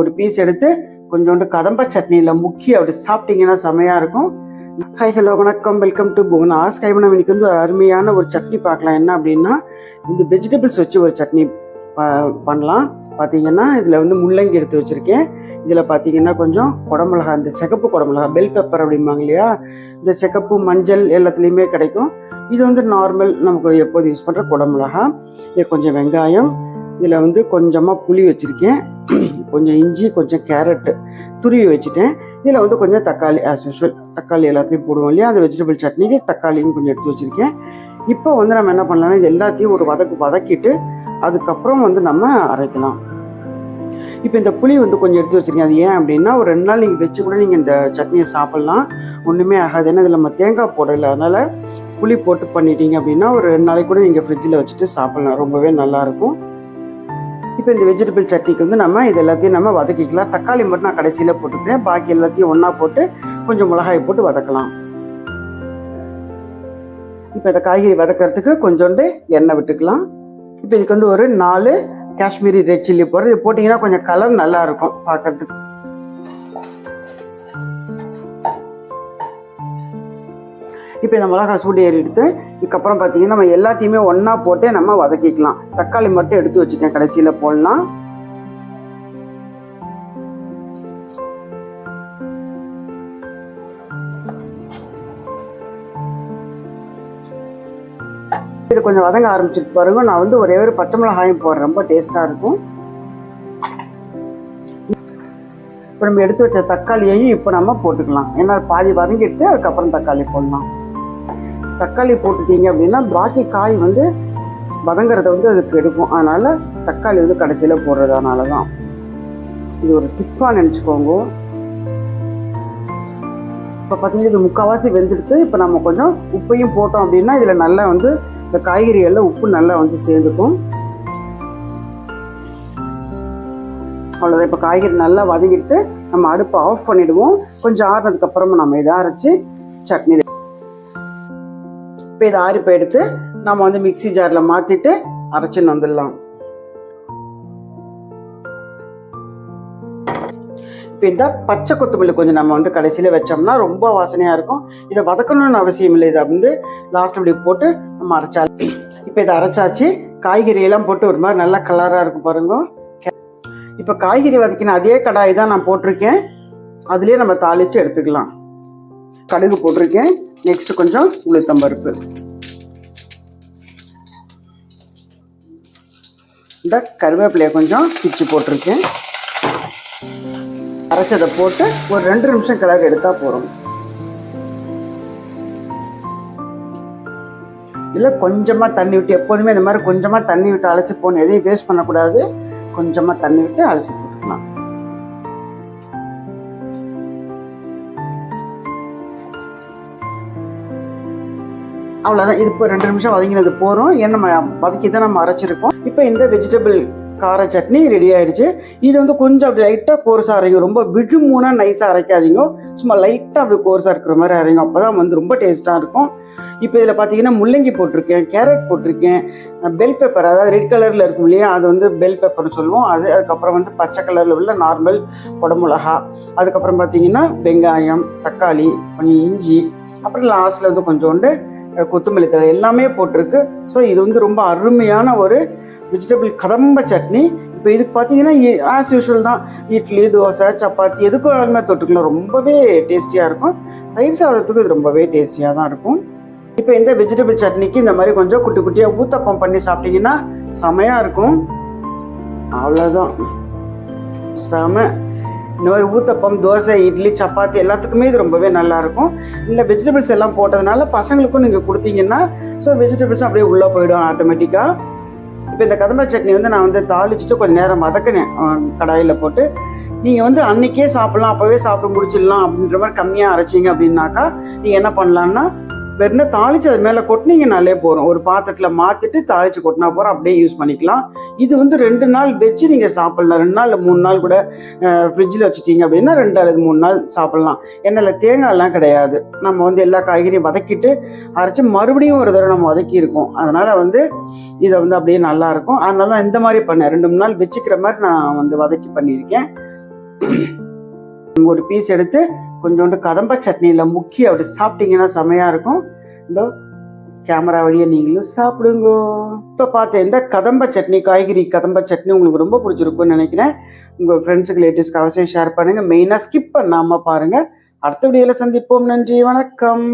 ஒரு பீஸ் எடுத்து கொஞ்சோண்டு கதம்ப சட்னியில் முக்கி அப்படி சாப்பிட்டீங்கன்னா செமையாக இருக்கும். ஹாய் ஹலோ வணக்கம். வெல்கம் டு புவனாஸ் கைவனம் இன்னைக்கு வந்து ஒரு அருமையான ஒரு சட்னி பார்க்கலாம். என்ன அப்படின்னா இந்த வெஜிடபிள்ஸ் வச்சு ஒரு சட்னி ப- பண்ணலாம். பார்த்தீங்கன்னா இதில் வந்து முள்ளங்கி எடுத்து வச்சுருக்கேன். இதில் பார்த்தீங்கன்னா கொஞ்சம் குடமிளகா இந்த சிகப்பு குடமிளகா பெல் பெப்பர் அப்படிம்பாங்க இல்லையா? இந்த சிகப்பு மஞ்சள் எல்லாத்துலேயுமே கிடைக்கும். இது வந்து நார்மல் நமக்கு எப்போது யூஸ் பண்ணுற குடமிளகா இது கொஞ்சம் வெங்காயம் இதில் வந்து கொஞ்சமாக புளி வச்சுருக்கேன். கொஞ்சம் இஞ்சி கொஞ்சம் கேரட்டு துருவி வச்சுட்டேன். இதில் வந்து கொஞ்சம் தக்காளி ஆஸ் யூஷுவல் தக்காளி எல்லாத்தையும் போடுவோம் இல்லையா? அந்த வெஜிடபிள் சட்னிக்கு தக்காளியும் கொஞ்சம் எடுத்து வச்சுருக்கேன். இப்போ வந்து நம்ம என்ன பண்ணலாம்னா இது எல்லாத்தையும் ஒரு வதக்கு வதக்கிட்டு அதுக்கப்புறம் வந்து நம்ம அரைக்கலாம். இப்போ இந்த புளி வந்து கொஞ்சம் எடுத்து வச்சிருக்கேன். அது ஏன் அப்படின்னா ஒரு ரெண்டு நாள் நீங்கள் வச்சு கூட நீங்கள் இந்த சட்னியை சாப்பிட்லாம். ஒன்றுமே ஆகாது. ஏன்னா இதில் நம்ம தேங்காய் போடலை. அதனால் புளி போட்டு பண்ணிட்டீங்க அப்படின்னா ஒரு ரெண்டு நாளைக்கு கூட நீங்கள் ஃப்ரிட்ஜில் வச்சுட்டு சாப்பிட்லாம். ரொம்பவே நல்லாயிருக்கும் இப்போ இந்த வெஜிடபிள் சட்னிக்கு வந்து நம்ம இது எல்லாத்தையும் நம்ம வதக்கிக்கலாம். தக்காளி மட்டும் நான் கடைசியில் போட்டுக்கிறேன். பாக்கி எல்லாத்தையும் ஒன்றா போட்டு கொஞ்சம் மிளகாய் போட்டு வதக்கலாம். இப்போ இந்த காய்கறி வதக்கிறதுக்கு கொஞ்சோண்டு எண்ணெய் விட்டுக்கலாம். இப்போ இதுக்கு வந்து ஒரு நாலு காஷ்மீரி ரெட் சில்லி போடுறது இது போட்டிங்கன்னா கொஞ்சம் கலர் நல்லாயிருக்கும் பார்க்குறதுக்கு பார்க்கறதுக்கு. இப்போ இந்த மிளகா சூடு ஏறி எடுத்து இதுக்கப்புறம் பார்த்தீங்கன்னா நம்ம எல்லாத்தையுமே ஒன்றா போட்டு நம்ம வதக்கிக்கலாம். தக்காளி மட்டும் எடுத்து வச்சுட்டேன் கடைசியில் போடலாம். இது கொஞ்சம் வதங்க ஆரம்பிச்சிட்டு பாருங்க. நான் வந்து ஒரே ஒரு பச்சை மிளகாயும் போடுறேன். ரொம்ப டேஸ்ட்டாக இருக்கும். இப்போ நம்ம எடுத்து வச்ச தக்காளியையும் இப்போ நம்ம போட்டுக்கலாம். ஏன்னா பாதி வதங்கிட்டு அதுக்கப்புறம் தக்காளி போடலாம். தக்காளி போட்டுட்டீங்க அப்படின்னா பாக்கி காய் வந்து வதங்குறத வந்து அதுக்கு எடுக்கும் அதனால் தக்காளி வந்து கடைசியில் போடுறதுனால தான் இது ஒரு டிப்பாக நினச்சிக்கோங்க. இப்போ பார்த்தீங்கன்னா இது முக்கால்வாசி வெந்துடுத்து இப்போ நம்ம கொஞ்சம் உப்பையும் போட்டோம் அப்படின்னா இதில் நல்லா வந்து இந்த காய்கறிகளில் உப்பு நல்லா வந்து சேர்ந்துக்கும். அவ்வளோதான் இப்போ காய்கறி நல்லா வதங்கிட்டு நம்ம அடுப்பை ஆஃப் பண்ணிவிடுவோம் கொஞ்சம் ஆறுனதுக்கப்புறமா நம்ம இதை அரைச்சி சட்னி இப்போ இதை ஆறி எடுத்து நம்ம வந்து மிக்ஸி ஜாரில் மாற்றிட்டு அரைச்சின்னு வந்துடலாம் இப்போ இந்த பச்சை கொத்தமல்லி கொஞ்சம் நம்ம வந்து கடைசியில் வச்சோம்னா ரொம்ப வாசனையாக இருக்கும். இதை வதக்கணும்னு அவசியம் இல்லை. இதை வந்து லாஸ்ட் இப்படி போட்டு நம்ம அரைச்சா இப்போ இதை அரைச்சாச்சு. காய்கறி எல்லாம் போட்டு ஒரு மாதிரி நல்லா கலராக இருக்கும் பாருங்க. இப்போ காய்கறி வதக்கின அதே கடாய் தான் நான் போட்டிருக்கேன். அதுலேயே நம்ம தாளித்து எடுத்துக்கலாம். கடுகு போட்டிருக்கேன். நெக்ஸ்ட் கொஞ்சம் உளுத்தம் பருப்பு இந்த கருவேப்பிலையை கொஞ்சம் பிச்சு போட்டிருக்கேன். அரைச்சதை போட்டு ஒரு ரெண்டு நிமிஷம் கிளறி எடுத்தா போறோம் இல்லை கொஞ்சமாக தண்ணி விட்டு எப்போதுமே இந்த மாதிரி கொஞ்சமாக தண்ணி விட்டு அழைச்சி போகணும் எதையும் வேஸ்ட் பண்ணக்கூடாது. கொஞ்சமாக தண்ணி விட்டு அழைச்சி போட்டுக்கலாம். அவ்வளோதான் இது இப்போ ரெண்டு நிமிஷம் வதங்கினது போகிறோம் ஏன்னா நம்ம வதக்கி தான் நம்ம அரைச்சிருக்கோம். இப்போ இந்த வெஜிடபிள் கார சட்னி ரெடி ஆயிடுச்சு. இது வந்து கொஞ்சம் அப்படி லைட்டாக கோர்ஸாக அரைங்க. ரொம்ப விழுமூனா நைஸாக அரைக்காதீங்க. சும்மா லைட்டாக அப்படி கோர்ஸாக இருக்கிற மாதிரி அரைங்க. அப்போ தான் வந்து ரொம்ப டேஸ்ட்டாக இருக்கும். இப்போ இதில் பார்த்தீங்கன்னா முள்ளங்கி போட்டிருக்கேன் கேரட் போட்டிருக்கேன் பெல் பேப்பர் அதாவது ரெட் கலரில் இருக்கும் இல்லையா? அது வந்து பெல் பேப்பர்னு சொல்லுவோம். அது அதுக்கப்புறம் வந்து பச்சை கலரில் உள்ள நார்மல் குடமிளகா. அதுக்கப்புறம் பார்த்தீங்கன்னா வெங்காயம் தக்காளி கொஞ்சம் இஞ்சி அப்புறம் லாஸ்ட்டில் வந்து கொஞ்சோண்டு கொத்தமல்லி தழை எல்லாமே போட்டிருக்கு. ஸோ இது வந்து ரொம்ப அருமையான ஒரு வெஜிடபிள் கதம்ப சட்னி. இப்போ இதுக்கு பார்த்தீங்கன்னா ஆஸ் யூஷுவல் தான். இட்லி தோசை சப்பாத்தி எதுக்கும் வேணுமே தொட்டுக்கலாம். ரொம்பவே டேஸ்டியாக இருக்கும். தயிர் சாதத்துக்கு இது ரொம்பவே டேஸ்டியாக தான் இருக்கும். இப்போ இந்த வெஜிடபிள் சட்னிக்கு இந்த மாதிரி கொஞ்சம் குட்டி குட்டியாக ஊத்தப்பம் பண்ணி சாப்பிட்டீங்கன்னா செமையாக இருக்கும். அவ்வளோதான் செம. இந்த மாதிரி ஊத்தப்பம் தோசை இட்லி சப்பாத்தி எல்லாத்துக்குமே இது ரொம்பவே நல்லா இருக்கும் இல்லை வெஜிடபிள்ஸ் எல்லாம் போட்டதுனால பசங்களுக்கும் நீங்கள் கொடுத்தீங்கன்னா ஸோ வெஜிடபிள்ஸ் அப்படியே உள்ளே போயிடும் ஆட்டோமேட்டிக்காக இப்போ இந்த கதம்ப சட்னி வந்து நான் வந்து தாளிச்சுட்டு கொஞ்சம் நேரம் வதக்கினேன் கடாயில் போட்டு. நீங்கள் வந்து அன்னைக்கே சாப்பிட்லாம் அப்போவே சாப்பிட்டு முடிச்சிடலாம் அப்படின்ற மாதிரி கம்மியாக அரைச்சிங்க அப்படின்னாக்கா நீங்கள் என்ன பண்ணலான்னா வெறும் தாளிச்சு அது மேலே கொட்டினீங்கனாலே போகிறோம் ஒரு பாத்திரத்தில் மாற்றிட்டு தாளிச்சு கொட்டினா போகிறோம் அப்படியே யூஸ் பண்ணிக்கலாம். இது வந்து ரெண்டு நாள் வச்சு நீங்கள் சாப்பிட்லாம். ரெண்டு நாள் இல்லை மூணு நாள் கூட ஃப்ரிட்ஜில் வச்சுட்டீங்க அப்படின்னா ரெண்டு அல்லது மூணு நாள் சாப்பிட்லாம். எண்ணெயில் தேங்காய்லாம் கிடையாது. நம்ம வந்து எல்லா காய்கறியும் வதக்கிட்டு அரைச்சி மறுபடியும் ஒரு தடவை நம்ம வதக்கியிருக்கோம் அதனால் வந்து இதை வந்து அப்படியே நல்லாயிருக்கும் அதனால தான் இந்த மாதிரி பண்ணேன். ரெண்டு மூணு நாள் வச்சுக்கிற மாதிரி நான் வந்து வதக்கி பண்ணியிருக்கேன். ஒரு பீஸ் எடுத்து கொஞ்சோண்டு கதம்ப சட்னியில் முக்கி அப்படி சாப்பிட்டீங்கன்னா செமையாக இருக்கும். இந்த கேமரா வழியை நீங்களும் சாப்பிடுங்க. இப்போ பார்த்த இந்த கதம்ப சட்னி காய்கறி கதம்ப சட்னி உங்களுக்கு ரொம்ப பிடிச்சிருக்கும்னு நினைக்கிறேன். உங்கள் ஃப்ரெண்ட்ஸுக்கு ரிலேட்டிவ்ஸ்க்கு அவசியம் ஷேர் பண்ணுங்கள் மெயினாக ஸ்கிப் பண்ணாமல் பாருங்கள் அடுத்த வீடியோவில் சந்திப்போம். நன்றி வணக்கம்.